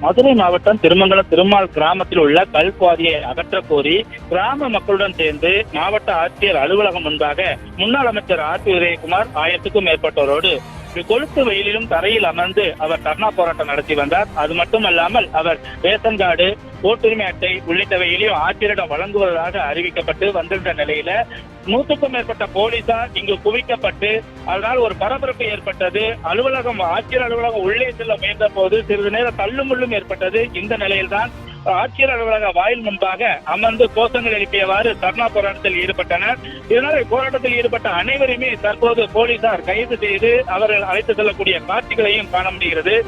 மதுரை மாவட்டம் திருமங்கலம் திருமால் கிராமத்தில் உள்ள கல்குவாரியை அகற்றக் கோரி கிராம மக்களுடன் சேர்ந்து மாவட்ட ஆட்சியர் அலுவலகம் முன்பாக முன்னாள் அமைச்சர் ஆர் பி உதயகுமார் ஆயிரத்துக்கும் மேற்பட்டோரோடு கொழுத்து வெயிலிலும் தரையில் அமர்ந்து அவர் தர்ணா போராட்டம் நடத்தி வந்தார். அது மட்டுமல்லாமல் அவர் ரேஷன் கார்டு ஓட்டுரிமை அட்டை உள்ளிட்டவையிலையும் ஆட்சியரிடம் வழங்குவதாக அறிவிக்கப்பட்டு வந்திருந்த நிலையில நூற்றுக்கும் மேற்பட்ட போலீசார் இங்கு குவிக்கப்பட்டு அதனால் ஒரு பரபரப்பு ஏற்பட்டது. அலுவலகம் ஆட்சியர் அலுவலகம் உள்ளே செல்ல முயன்ற போது சிறிது நேரம் தள்ளுமுள்ளும் ஏற்பட்டது. இந்த நிலையில்தான் ஆட்சியர் அலுவலக வாயில் முன்பாக அமர்ந்து கோஷங்கள் எழுப்பியவாறு தர்ணா போராட்டத்தில் ஈடுபட்டனர். இதனால் போராட்டத்தில் ஈடுபட்ட அனைவருமே தற்போது போலீசார் கைது செய்து அவர்கள் அழைத்து செல்லக்கூடிய காட்சிகளையும் காண முடிகிறது.